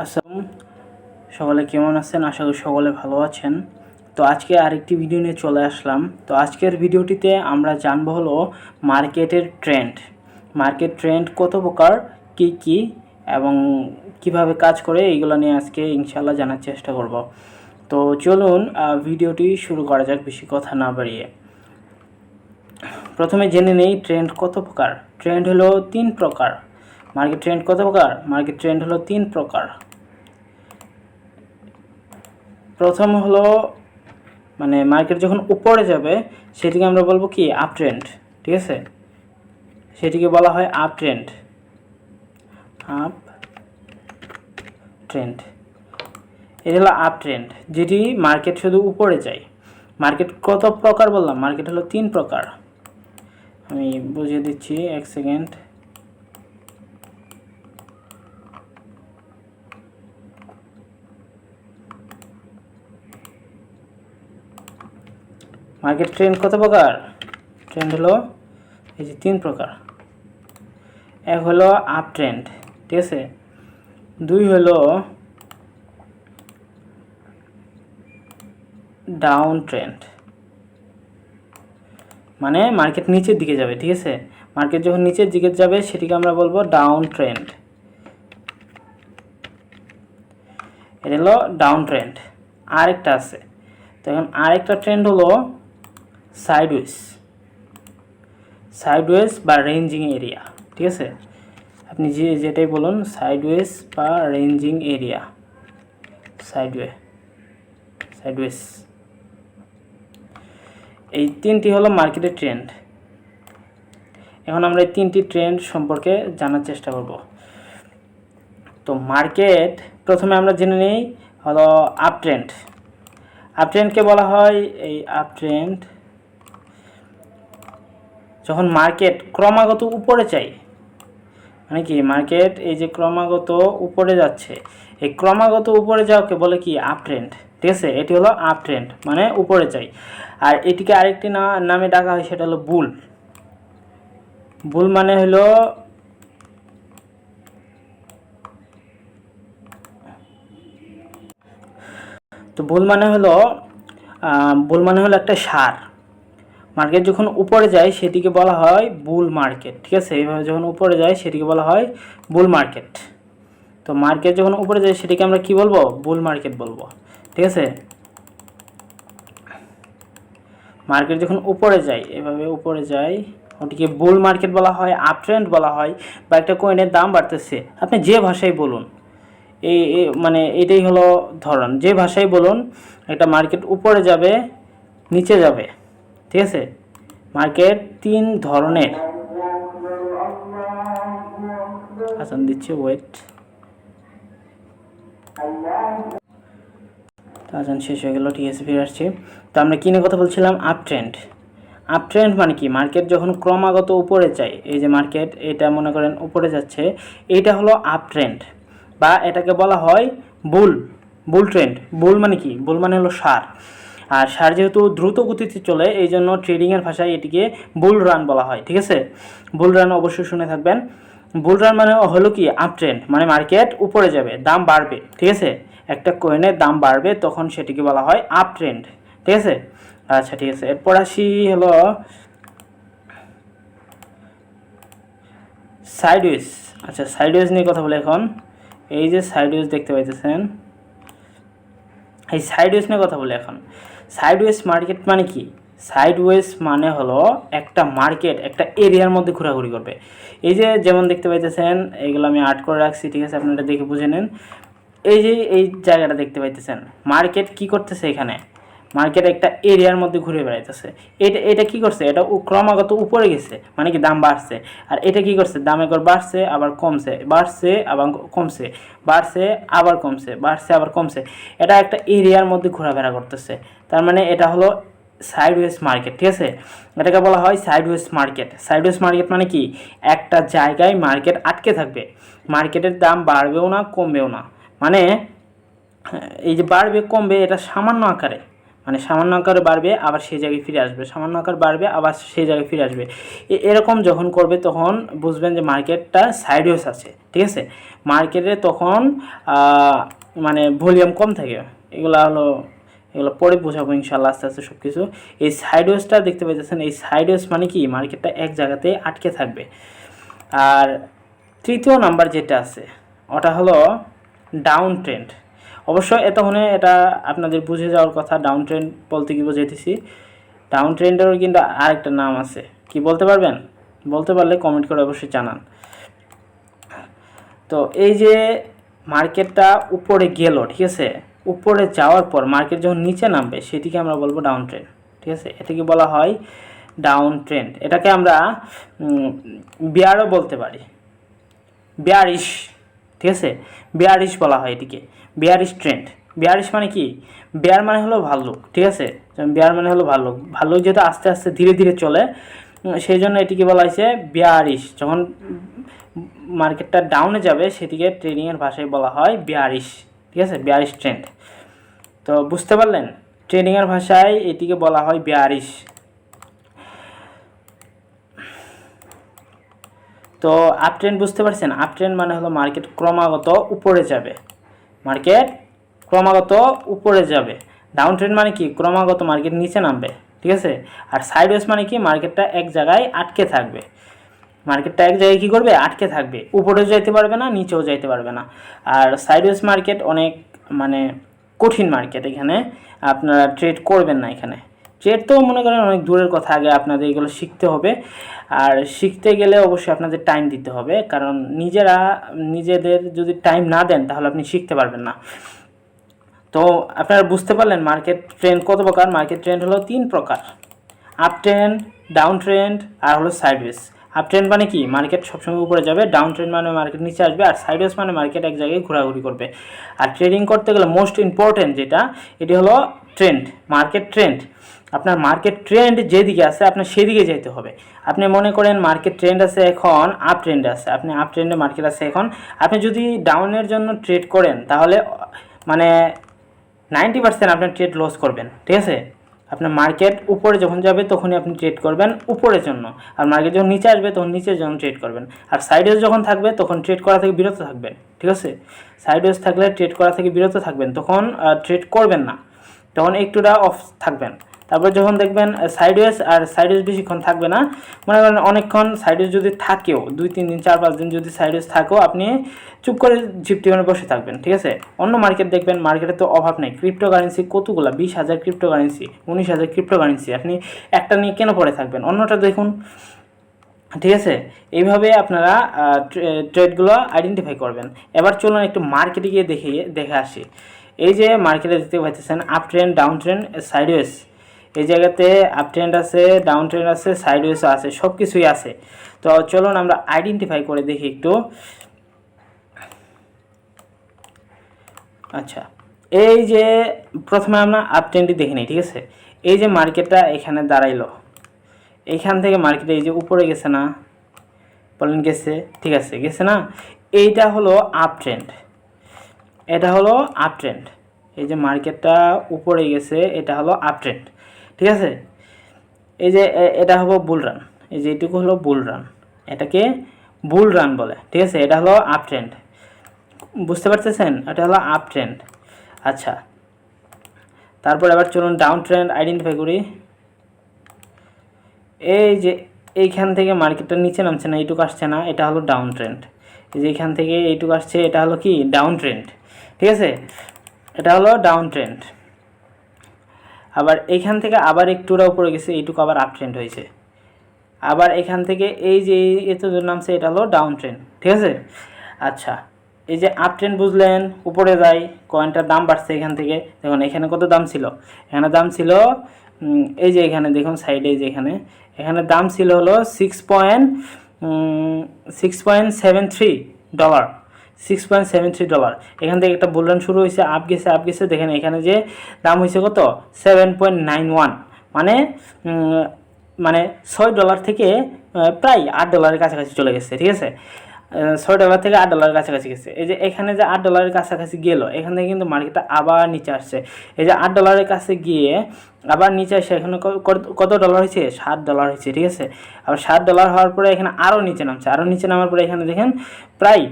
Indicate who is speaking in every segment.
Speaker 1: আসসালাম সকলে কেমন আছেন? আশা করি সকলে ভালো আছেন। তো আজকে আরেকটি ভিডিও নিয়ে চলে আসলাম। তো আজকের ভিডিওটিতে আমরা জানব হলো মার্কেটের ট্রেন্ড মার্কেট ট্রেন্ড কত প্রকার, কি কি, এবং কীভাবে কাজ করে এইগুলো নিয়ে আজকে ইনশাল্লাহ জানার চেষ্টা করব। তো চলুন ভিডিওটি শুরু করা যাক, বেশি কথা না বাড়িয়ে। প্রথমে জেনে নেই ট্রেন্ড কত প্রকার? ট্রেন্ড হলো তিন প্রকার। মার্কেট ট্রেন্ড কত প্রকার? মার্কেট ট্রেন্ড হলো তিন প্রকার। প্রথম হলো মানে মার্কেট যখন উপরে যাবে, সেটিকে আমরা বলব কি? আপ ট্রেন্ড ঠিক আছে? সেটিকে বলা হয় আপ ট্রেন্ড আপ ট্রেন্ড এটা হলো আপ ট্রেন্ড যেটি মার্কেট শুধু উপরে যায়। মার্কেট কত প্রকার বললাম? মার্কেট হলো তিন প্রকার। আমি বুঝিয়ে দিচ্ছি, এক সেকেন্ড। মার্কেট ট্রেন্ড কত প্রকার? ট্রেন্ড হলো এই যে তিন প্রকার। এক হলো আপ ট্রেন্ড, ঠিক আছে? দুই হলো ডাউন ট্রেন্ড। মানে মার্কেট নিচের দিকে যাবে, ঠিক আছে? মার্কেট যখন নিচের দিকে যাবে, সেটিকে আমরা বলব ডাউন ট্রেন্ড। এটা হলো ডাউন ট্রেন্ড। আরেকটা আছে। তো এখন আরেকটা ট্রেন্ড হলো সাইডওয়েজ সাইডওয়েজ বা রেঞ্জিং এরিয়া ঠিক আছে? আপনি যে যেটাই বলুন সাইডওয়েজ বা রেঞ্জিং এরিয়া সাইডওয়ে সাইডওয়েজ এই তিনটি হলো মার্কেটের ট্রেন্ড এখন আমরা এই তিনটি ট্রেন্ড সম্পর্কে জানার চেষ্টা করব। তো মার্কেট, প্রথমে আমরা জেনে নিই, হলো আপ ট্রেন্ড আপ ট্রেন্ডকে বলা হয়, এই আপ ট্রেন্ড যখন মার্কেট ক্রমাগত উপরে চাই মানে কি, মার্কেট এই যে ক্রমাগত উপরে যাচ্ছে, এই ক্রমাগত উপরে যাওয়াকে বলে কি আপ ট্রেন্ড ঠিক আছে? এটি হলো আপ ট্রেন্ড মানে উপরে চাই। আর এটিকে আরেকটি নামে ডাকা হয়, সেটা হলো বুল বুল মানে হলো তো বুল মানে হলো বুল মানে হলো একটা সার। মার্কেট যখন উপরে যায়, সেটিকে বলা হয় বুল মার্কেট ঠিক আছে? এইভাবে যখন উপরে যায়, সেটিকে বলা হয় বুল মার্কেট তো মার্কেট যখন উপরে যায়, সেটিকে আমরা কি বলব? বুল মার্কেট বলব, ঠিক আছে? মার্কেট যখন উপরে যায়, এভাবে উপরে যায়, ওটিকে বুল মার্কেট বলা হয় আপ ট্রেন্ড বলা হয়, বা একটা কয়েনের দাম বাড়তেছে। আপনি যে ভাষায় বলুন, এই মানে এটাই হলো ধরন। যে ভাষায় বলুন, একটা মার্কেট উপরে যাবে, নিচে যাবে। ঠিক আছে? মার্কেট তিন ধরনের। আসান দিচ্ছে ওয়েট আসান শেষ হয়ে গেল, ঠিক আছে, ফিরে আসছি। তো আমরা কিনে কথা বলছিলাম? আপ ট্রেন্ড আপ ট্রেন্ড মানে কি? মার্কেট যখন ক্রমাগত উপরে যায়, এই যে মার্কেট, এটা মনে করেন উপরে যাচ্ছে এইটা হলো আপ ট্রেন্ড বা এটাকে বলা হয় বুল বুল ট্রেন্ড বুল মানে কি? বুল মানে হলো সার। আর সার যেহেতু দ্রুত গতিতে চলে, এই জন্য ট্রেডিংয়ের ভাষায় এটিকে বুল রান বলা হয়, ঠিক আছে? বুল রান অবশ্যই শুনে থাকবেন। বুল রান মানে হলো কি? আপ ট্রেন্ড মানে মার্কেট উপরে যাবে, দাম বাড়বে, ঠিক আছে? একটা কয়েনের দাম বাড়বে, তখন সেটিকে বলা হয় আপ ট্রেন্ড ঠিক আছে? আচ্ছা ঠিক আছে, এরপর আসি হলো সাইডওয়েজ আচ্ছা সাইডওয়েজ নিয়ে কথা বলে এখন। এই যে সাইডওয়েজ দেখতে পাইতেছেন, এই সাইডওয়েজ নিয়ে কথা বলে এখন। সাইডওয়েজ মার্কেট মানে কি? সাইডওয়েজ মানে হলো একটা মার্কেট একটা এরিয়ার মধ্যে ঘোরাঘুরি করবে। এই যে যেমন দেখতে পাইতেছেন, এইগুলো আমি আর্ট করে রাখছি, ঠিক আছে? আপনারা দেখে বুঝে নেন। এই যে এই জায়গাটা দেখতে পাইতেছেন মার্কেট কি করতেছে এখানে? মার্কেট একটা এরিয়ার মধ্যে ঘুরে বেড়াইতেছে। এটা এটা কি করছে? এটা ক্রমাগত উপরে গেছে মানে কি দাম বাড়ছে। আর এটা কি করছে? দাম একবার বাড়ছে, আবার কমছে। বাড়ছে, আবার কমছে। বাড়ছে, আবার কমছে। বাড়ছে, আবার কমছে। এটা একটা এরিয়ার মধ্যে ঘোরাফেরা করতেছে। তার মানে এটা হলো সাইডওয়েজ মার্কেট ঠিক আছে? এটাকে বলা হয় সাইডওয়েজ মার্কেট সাইডওয়েজ মার্কেট মানে কি? একটা জায়গায় মার্কেট আটকে থাকবে। মার্কেটের দাম বাড়বেও না, কমবেও না। মানে এই যে বাড়বে, কমবে, এটা সামান্য আকারে। মানে সামান্য আকারে বাড়বে, আবার সেই জায়গায় ফিরে আসবে। সামান্য আকার বাড়বে, আবার সেই জায়গায় ফিরে আসবে। এরকম যখন করবে, তখন বুঝবেন যে মার্কেটটা সাইডওয়েজ আছে, ঠিক আছে? মার্কেটে তখন মানে ভলিউম কম থাকে। এগুলো হলো এগুলো পরে বোঝাবো ইনশাল্লাহ আস্তে আস্তে সব কিছু এই সাইডওয়েজটা দেখতে পাইতেছেন, এই সাইডওয়েজ মানে কি? মার্কেটটা এক জায়গাতে আটকে থাকবে। আর তৃতীয় নাম্বার যেটা আছে, ওটা হলো ডাউন ট্রেন্ড অবশ্য এতক্ষণে এটা আপনাদের বুঝে যাওয়ার কথা ডাউন ট্রেন্ড বলতে কি বুঝাইতেছি? ডাউন ট্রেন্ডেরও কিন্তু আরেকটা নাম আছে। কি বলতে পারবেন? বলতে পারলে কমেন্ট করে অবশ্যই জানান। তো এই যে মার্কেটটা উপরে গেল, ঠিক আছে? উপরে যাওয়ার পর মার্কেট যখন নিচে নামবে, সেটিকে আমরা বলব ডাউন ট্রেন্ড ঠিক আছে? এটাকে বলা হয় ডাউন ট্রেন্ড এটাকে আমরা বিয়ারও বলতে পারি। বিয়ারিশ ঠিক আছে? বিয়ারিশ বলা হয় এটিকে। বিয়ারিশ ট্রেন্ড বিয়ারিশ মানে কি? বিয়ার মানে হলো ভাল্লুক, ঠিক আছে? বিয়ার মানে হলো ভাল্লুক। ভাল্লুক যেহেতু আস্তে আস্তে ধীরে ধীরে চলে সেই জন্য এটিকে বলা হয়েছে বিয়ারিশ যখন মার্কেটটা ডাউনে যাবে, সেটিকে ট্রেডিংয়ের ভাষায় বলা হয় বিয়ারিশ ঠিক আছে? বিয়ারিশ ট্রেন্ড তো বুঝতে পারলেন? ট্রেডিংয়ের ভাষায় এটিকে বলা হয় বিয়ারিশ তো আপ ট্রেন্ড বুঝতে পারছেন? আপ ট্রেন্ড মানে হলো মার্কেট ক্রমাগত উপরে যাবে। মার্কেট ক্রমাগত উপরে যাবে। ডাউন ট্রেন্ড মানে কি? ক্রমাগত মার্কেট নিচে নামবে। ঠিক আছে? আর সাইডওয়েজ মানে কি? মার্কেটটা এক জায়গায় আটকে থাকবে। মার্কেটটা এক জায়গায় কী করবে? আটকে থাকবে। উপরেও যাইতে পারবে না, নিচেও যাইতে পারবে না। আর সাইডওয়েজ মার্কেট অনেক মানে কঠিন মার্কেট এখানে। আপনারা ট্রেড করবেন না এখানে। ট্রেড তো মনে করেন অনেক দূরের কথা, আগে আপনাদের এগুলো শিখতে হবে। আর শিখতে গেলে অবশ্যই আপনাদের টাইম দিতে হবে। কারণ নিজেরা, নিজেদের যদি টাইম না দেন, তাহলে আপনি শিখতে পারবেন না। তো আপনারা বুঝতে পারলেন মার্কেট ট্রেন্ড কত প্রকার? মার্কেট ট্রেন্ড হলো তিন প্রকার। আপ ট্রেন্ড ডাউন ট্রেন্ড আর হলো সাইডওয়েজ আপ ট্রেন্ড মানে কি? মার্কেট সবসময় উপরে যাবে ডাউন ট্রেন্ড মানে মার্কেট নিচে আসবে, আর সাইডওয়েজ মানে মার্কেট এক জায়গায় ঘোরাঘুরি করবে। আর ট্রেডিং করতে গেলে মোস্ট ইম্পর্টেন্ট যেটা, এটি হলো ট্রেন্ড মার্কেট ট্রেন্ড আপনার মার্কেট ট্রেন্ড যেদিকে আছে, আপনার সেদিকে যেতে হবে। আপনি মনে করেন মার্কেট ট্রেন্ড আছে এখন আপ ট্রেন্ডে আছে। আপনি আপ ট্রেন্ডে মার্কেট আছে এখন। আপনি যদি ডাউনের জন্য ট্রেড করেন, তাহলে মানে নাইনটি পার্সেন্ট আপনার ট্রেড লস করবেন। ঠিক আছে? আপনার মার্কেট উপরে যখন যাবে তখনই আপনি ট্রেড করবেন উপরের জন্য। আর মার্কেট যখন নিচে আসবে তখন নিচের জন্য ট্রেড করবেন। আর সাইডওয়েজ যখন থাকবে তখন ট্রেড করা থেকে বিরত থাকবেন, ঠিক আছে? সাইডওয়েজ থাকলে ট্রেড করা থেকে বিরত থাকবেন, তখন ট্রেড করবেন না। তখন একটুটা অফ থাকবেন। তারপর যখন দেখবেন সাইডওয়েজ আর সাইডওয়েজ বেশিক্ষণ থাকবে না, মনে করেন অনেকক্ষণ সাইডওয়েজ যদি থাকেও, দুই তিন দিন, চার পাঁচ দিন যদি সাইডওয়েজ থাকেও, আপনি চুপ করে ঝিপটি মানে বসে থাকবেন, ঠিক আছে? অন্য মার্কেট দেখবেন মার্কেটে তো অভাব নেই। ক্রিপ্টো কারেন্সি কতগুলো? বিশ হাজার ক্রিপ্টো কারেন্সি উনিশ হাজার ক্রিপ্টো কারেন্সি আপনি একটা নিয়ে কেন পড়ে থাকবেন? অন্যটা দেখুন, ঠিক আছে? এইভাবে আপনারা ট্রেডগুলো আইডেন্টিফাই করবেন। এবার চলুন একটু মার্কেটে গিয়ে দেখে দেখে আসি। এই যে মার্কেটে দেখতে পাচ্ছেন up trend down trend sideways এই জায়গাতে আপ ট্রেন্ড আছে ডাউন ট্রেন্ড আছে সাইডওয়েজও আছে সব কিছুই আছে। তো চলুন আমরা আইডেন্টিফাই করে দেখি একটু। আচ্ছা এই যে প্রথমে আমরা আপ ট্রেন্ডই দেখে নিই, ঠিক আছে? এই যে মার্কেটটা এখানে দাঁড়াইলো। এইখান থেকে মার্কেটে এই যে উপরে গেছে না? বলেন গেছে, ঠিক আছে, গেছে না? এইটা হলো আপ ট্রেন্ড এটা হলো আপ ট্রেন্ড এই যে মার্কেটটা উপরে গেছে, এটা হলো আপ ট্রেন্ড ঠিক আছে? এই যে এটা হলো বুল রান এই যে এইটুকু হলো বুল রান এটাকে বুল রান বলে, ঠিক আছে? এটা হলো আপ ট্রেন্ড বুঝতে পারতেছেন? এটা হলো আপ ট্রেন্ড আচ্ছা। তারপর এবার চলুন ডাউন ট্রেন্ড আইডেন্টিফাই করি। এই যে এইখান থেকে মার্কেটটা নিচে নামছে না, এইটুকু আসছে না, এটা হলো ডাউন ট্রেন্ড এই যে এখান থেকে এইটুকু আসছে, এটা হলো কি? ডাউন ট্রেন্ড ঠিক আছে? এটা হলো ডাউন ট্রেন্ড আবার এইখান থেকে আবার একটুরা উপরে গেছে, এইটুকু আবার আপ ট্রেন্ড হয়েছে। আবার এখান থেকে এই যে এত নামছে, এটা হলো ডাউন ট্রেন্ড ঠিক আছে? আচ্ছা এই যে আপ ট্রেন্ড বুঝলেন, উপরে যাই কয়েনটার দাম বাড়ছে এখান থেকে। দেখুন, এখানে কত দাম ছিল? এখানে দাম ছিল এই যে এখানে, দেখুন সাইডে যে এখানে। এখানে দাম ছিল হলো six point six point seven three dollar six point seven three dollar এখান থেকে একটা বুলরান শুরু হয়েছে আপ গেছে আপ গেছে। দেখেন এখানে যে দাম হয়েছে কত? সেভেন পয়েন্ট নাইন ওয়ান মানে মানে ছয় ডলার থেকে প্রায় আট ডলারের কাছাকাছি চলে গেছে, ঠিক আছে? ছয় ডলার থেকে আট ডলারের কাছাকাছি গেছে। এই যে এখানে যে আট ডলারের কাছাকাছি গেল, এখান থেকে কিন্তু মার্কেটটা আবার নিচে আসছে। এই যে আট ডলারের কাছে গিয়ে আবার নিচে আসে, এখানে কত ডলার হয়েছে? সাত ডলার হয়েছে, ঠিক আছে? আবার সাত ডলার হওয়ার পরে এখানে আরও নিচে নামছে। আরও নিচে নামার পরে এখানে দেখেন, প্রায়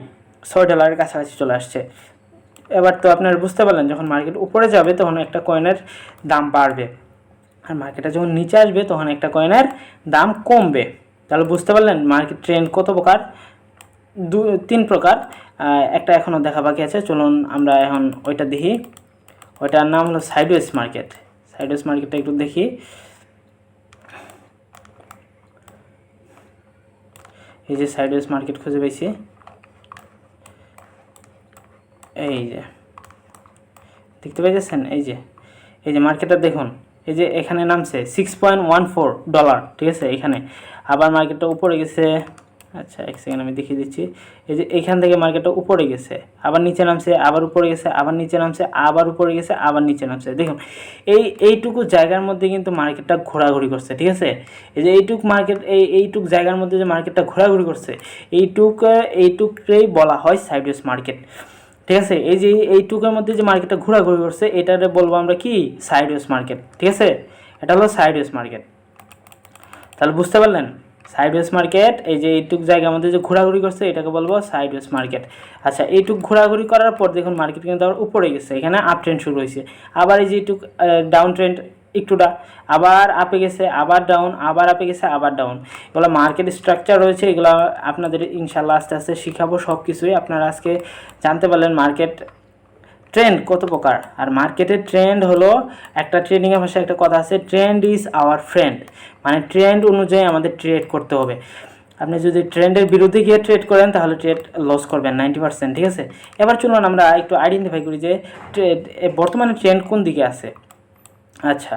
Speaker 1: ছয় ডলারের কাছাকাছি চলে আসছে। এবার তো আপনারা বুঝতে পারলেন, যখন মার্কেট উপরে যাবে, তখন একটা কয়েনের দাম বাড়বে। আর মার্কেটে যখন নিচে আসবে, তখন একটা কয়েনের দাম কমবে। তাহলে বুঝতে পারলেন মার্কেট ট্রেন্ড কত প্রকার? দু, তিন প্রকার। একটা এখনও দেখা বাকি আছে। চলুন আমরা এখন ওইটা দেখি। ওইটার নাম হলো সাইডওয়েস মার্কেট সাইডওয়েস মার্কেটটা একটু দেখি। এই যে সাইডওয়েস মার্কেট খুঁজে পেয়েছি এই যে, দেখতে পাইতেছেন? এই যে এই যে মার্কেটটা দেখুন। এই যে এখানে নামছে six point one four dollar ঠিক আছে? এখানে। আবার মার্কেটটা উপরে গেছে আচ্ছা এক সেকেন্ড আমি দেখিয়ে দিচ্ছি। এই যে এখান থেকে মার্কেটটা উপরে গেছে, আবার নিচে নামছে, আবার উপরে গেছে, আবার নিচে নামছে, আবার উপরে গেছে, আবার নিচে নামছে। দেখুন, এই, এইটুকু জায়গার মধ্যে কিন্তু মার্কেটটা ঘোরাঘুরি করছে, ঠিক আছে? এই যে এইটুক মার্কেট এই, এইটুক জায়গার মধ্যে যে মার্কেটটা ঘোরাঘুরি করছে, এইটুক এইটুকটাই বলা হয় সাইডওয়েজ মার্কেট ঠিক আছে? এই যে এইটুকের মধ্যে যে মার্কেটটা ঘোরাঘুরি করছে, এটারে বলব আমরা কি? সাইডওয়েজ মার্কেট ঠিক আছে? এটা হলো সাইডওয়েজ মার্কেট তাহলে বুঝতে পারলেন? সাইডওয়েজ মার্কেট এই যে এইটুক জায়গার মধ্যে যে ঘোরাঘুরি করছে, এটাকে বলব সাইডওয়েজ মার্কেট আচ্ছা এইটুক ঘোরাঘুরি করার পর দেখুন মার্কেট কিন্তু আবার উপরে গেছে, এখানে আপ ট্রেন্ড শুরু হয়েছে। আবার এই যে এইটুক ডাউন ট্রেন্ড একটুটা, আবার আপে গেছে, আবার ডাউন আবার আপে গেছে, আবার ডাউন এগুলো মার্কেট স্ট্রাকচার রয়েছে, এগুলো আপনাদের ইনশাল্লাহ আস্তে আস্তে শিখাবো সব কিছুই আপনারা আজকে জানতে পারলেন মার্কেট ট্রেন্ড কত প্রকার। আর মার্কেটের ট্রেন্ড হলো একটা ট্রেডিংয়ের ভাষায় একটা কথা আছে ট্রেন্ড ইজ আওয়ার ফ্রেন্ড মানে ট্রেন্ড অনুযায়ী আমাদের ট্রেড করতে হবে। আপনি যদি ট্রেন্ডের বিরুদ্ধে গিয়ে ট্রেড করেন, তাহলে ট্রেড লস করবেন নাইনটি পার্সেন্ট ঠিক আছে? এবার চলুন আমরা একটু আইডেন্টিফাই করি যে ট্রেড বর্তমানে ট্রেন্ড কোন দিকে আছে। আচ্ছা।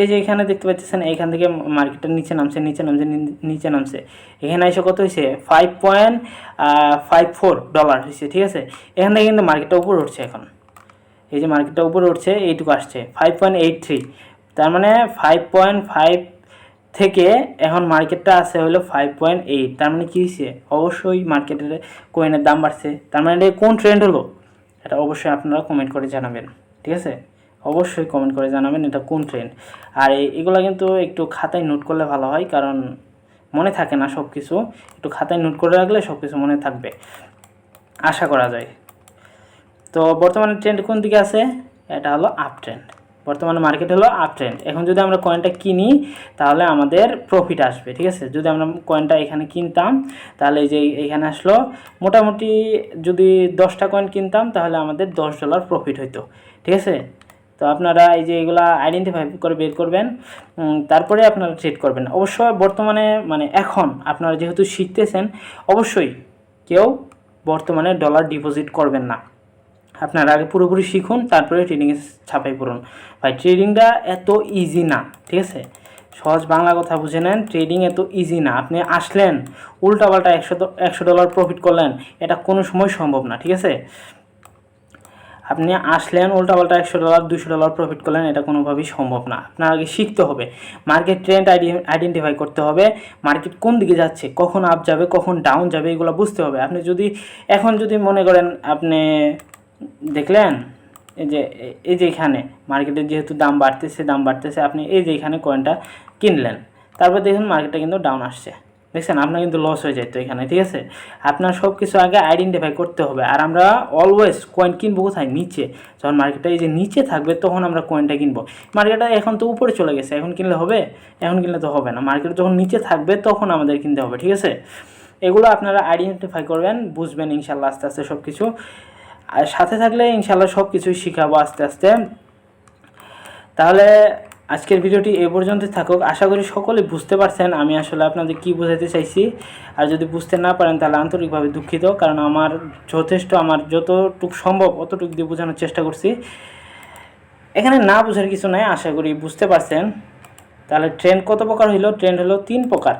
Speaker 1: এই যে এখানে দেখতে পাচ্ছেন, এইখান থেকে মার্কেটের নিচে নামছে নিচে নামছে নিচে নামছে। এখানে এসে কত হয়েছে? Five point five four dollar হয়েছে, ঠিক আছে? এখান থেকে কিন্তু মার্কেটটা উপরে উঠছে এখন। এই যে মার্কেটটা উপরে উঠছে, এইটুকু আসছে ফাইভ পয়েন্ট এইট থ্রি তার মানে ফাইভ পয়েন্ট ফাইভ থেকে এখন মার্কেটটা আছে হলো ফাইভ পয়েন্ট এইট তার মানে কী হয়েছে? অবশ্যই মার্কেটের কয়েনের দাম বাড়ছে। তার মানে কোন ট্রেন্ড হলো? এটা অবশ্যই আপনারা কমেন্ট করে জানাবেন, ঠিক আছে? অবশ্যই কমেন্ট করে জানাবেন এটা কোন ট্রেন আর এগুলো কিন্তু একটু খাতায় নোট করলে ভালো হয়, কারণ মনে থাকে না সব কিছু একটু খাতায় নোট করে রাখলে সব কিছু মনে থাকবে। আশা করা যায়। তো বর্তমানে ট্রেন্ড কোন দিকে আছে? এটা হলো আপ ট্রেন্ড বর্তমানে মার্কেট হলো আপ ট্রেন্ড এখন যদি আমরা কয়েনটা কিনি, তাহলে আমাদের প্রফিট আসবে, ঠিক আছে? যদি আমরা কয়েনটা এখানে কিনতাম, তাহলে এই যে এখানে আসলো, মোটামুটি যদি দশটা কয়েন কিনতাম, তাহলে আমাদের দশ ডলার প্রফিট হইতো, ঠিক আছে? তো আপনারা এই যে এগুলা আইডেন্টিফাই করে বের করবেন তারপরে আপনারা ট্রেড করবেন। অবশ্যই বর্তমানে মানে এখন আপনারা যেহেতু শিখতেছেন, অবশ্যই কেউ বর্তমানে ডলার ডিপোজিট করবেন না। আপনারা আগে পুরোপুরি শিখুন, তারপরে ট্রেডিংয়ে ছাপাই পড়ুন। ভাই ট্রেডিংটা এত ইজি না, ঠিক আছে? সহজ বাংলা কথা বুঝে নেন ট্রেডিং এত ইজি না। আপনি আসলেন, উল্টাপাল্টা একশো একশো ডলার প্রফিট করলেন, এটা কোনো সময় সম্ভব না, ঠিক আছে? আপনি আসলেন, উল্টাপাল্টা একশো ডলার দুশো ডলার প্রফিট করলেন, এটা কোনোভাবেই সম্ভব না। আপনার আগে শিখতে হবে। মার্কেট ট্রেন্ড আইডেন্টিফাই করতে হবে। মার্কেট কোন দিকে যাচ্ছে, কখন আপ যাবে, কখন ডাউন যাবে, এগুলো বুঝতে হবে। আপনি যদি, এখন যদি মনে করেন আপনি দেখলেন? এই যে এই যে এখানে, মার্কেটের যেহেতু দাম বাড়তেছে দাম বাড়তেছে, আপনি এই যে এখানে কয়েনটা কিনলেন, তারপর দেখুন মার্কেটটা কিন্তু ডাউন আসছে। দেখছেন? আপনার কিন্তু লস হয়ে যায় তো এখানে, ঠিক আছে? আপনার সব কিছু আগে আইডেন্টিফাই করতে হবে, আর আমরা অলওয়েজ কয়েন কিনবো কোথায়? নিচে। যখন মার্কেটটা এই যে নিচে থাকবে, তখন আমরা কয়েনটা কিনবো। মার্কেটটা এখন তো উপরে চলে গেছে, এখন কিনলে হবে? এখন কিনলে তো হবে না। মার্কেট যখন নিচে থাকবে, তখন আমাদের কিনতে হবে, ঠিক আছে? এগুলো আপনারা আইডেন্টিফাই করবেন, বুঝবেন ইনশাল্লাহ আস্তে আস্তে সব কিছু আর সাথে থাকলে ইনশাল্লাহ সব কিছুই শিখাবো আস্তে আস্তে। তাহলে আজকের ভিডিওটি এ পর্যন্ত থাকুক। আশা করি সকলে বুঝতে পারছেন আমি আসলে আপনাদের কি বোঝাতে চাইছি। আর যদি বুঝতে না পারেন তাহলে আন্তরিকভাবে দুঃখিত, কারণ আমার যথেষ্ট, আমার যতটুকু সম্ভব অতটুকু দিয়ে বোঝানোর চেষ্টা করছি। এখানে না বোঝার কিছু নাই, আশা করি বুঝতে পারছেন। তাহলে ট্রেন্ড কত প্রকার হইল? ট্রেন্ড হলো তিন প্রকার।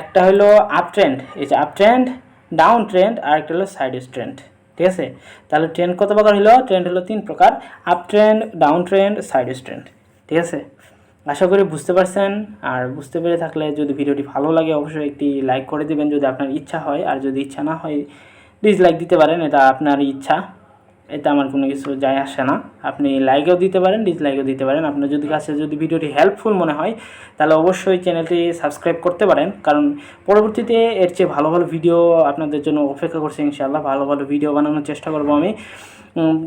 Speaker 1: একটা হলো আপ ট্রেন্ড এই যে আপ ট্রেন্ড ডাউন ট্রেন্ড আর একটা হলো সাইড ট্রেন্ড ঠিক আছে? তাহলে ট্রেন্ড কত প্রকার হলো ট্রেন্ড হলো তিন প্রকার up trend down trend side trend ঠিক আছে? আশা করি বুঝতে পারছেন। আর বুঝতে পেরে থাকলে যদি ভিডিওটি ভালো লাগে, অবশ্যই একটি লাইক করে দেবেন যদি আপনার ইচ্ছা হয়। আর যদি ইচ্ছা না হয় ডিসলাইক দিতে পারেন, এটা আপনার ইচ্ছা। এতে আমার কোনো কিছু যায় আসে না। আপনি লাইকও দিতে পারেন ডিসলাইকও দিতে পারেন। আপনার যদি কাছে যদি ভিডিওটি হেল্পফুল মনে হয়, তাহলে অবশ্যই চ্যানেলটি সাবস্ক্রাইব করতে পারেন। কারণ পরবর্তীতে এর চেয়ে ভালো ভালো ভিডিও আপনাদের জন্য অপেক্ষা করছে ইনশাআল্লাহ। ভালো ভালো ভিডিও বানানোর চেষ্টা করব আমি।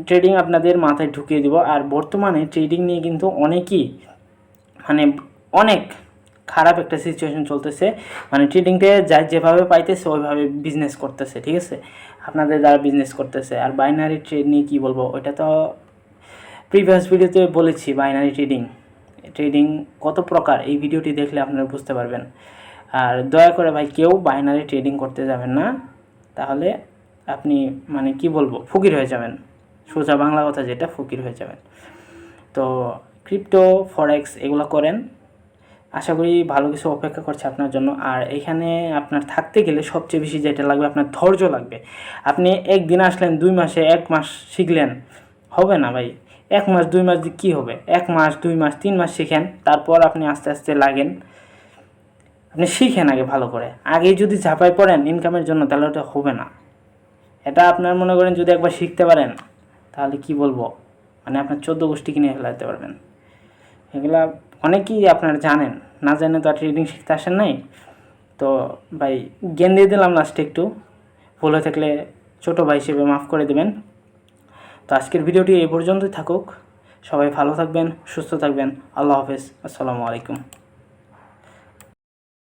Speaker 1: ট্রেডিং আপনাদের মাথায় ঢুকিয়ে দিব। আর বর্তমানে ট্রেডিং নিয়ে কিন্তু অনেকই মানে অনেক খারাপ একটা সিচুয়েশন চলতেছে। মানে ট্রেডিংতে যাই যেভাবে পাইতেছে, ওইভাবে বিজনেস করতেছে, ঠিক আছে? আপনাদের যারা বিজনেস করতেছে। আর বাইনারি ট্রেড নিয়ে কী বলব? ওইটা তো প্রিভিয়াস ভিডিওতে বলেছি বাইনারি ট্রেডিং ট্রেডিং কত প্রকার, এই ভিডিওটি দেখলে আপনারা বুঝতে পারবেন। আর দয়া করে ভাই, কেউ বাইনারি ট্রেডিং করতে যাবেন না। তাহলে আপনি মানে কি বলব, ফকির হয়ে যাবেন। সোজা বাংলা কথা যেটা, ফকির হয়ে যাবেন। তো ক্রিপ্টো ফরেক্স এগুলো করেন। আশা করি ভালো কিছু অপেক্ষা করছে আপনার জন্য। আর এখানে আপনার থাকতে গেলে সবচেয়ে বেশি যেটা লাগবে, আপনার ধৈর্য লাগবে। আপনি একদিন আসলেন, দুই মাসে এক মাস শিখলেন, হবে না ভাই? এক মাস, দুই মাস কী হবে? এক মাস, দুই মাস, তিন মাস শিখেন, তারপর আপনি আস্তে আস্তে লাগেন। আপনি শিখেন আগে ভালো করে। আগে যদি ঝাঁপাই পড়েন ইনকামের জন্য, তাহলে ওটা হবে না। এটা আপনার মনে করেন যদি একবার শিখতে পারেন, তাহলে কি বলব? মানে আপনার চোদ্দ গোষ্ঠী কিনে ফেলাতে পারবেন। এগুলা অনেকেই আপনারা জানেন, না জানে তো আর ট্রেডিং শিখতে আসেন নাই। তো ভাই, জ্ঞান দিয়ে দিলাম লাস্টে একটু। ভুল হয়ে থাকলে ছোটো ভাই হিসেবে মাফ করে দেবেন। তো আজকের ভিডিওটি এই পর্যন্তই থাকুক। সবাই ভালো থাকবেন, সুস্থ থাকবেন। আল্লাহ হাফেজ। আসসালামু আলাইকুম।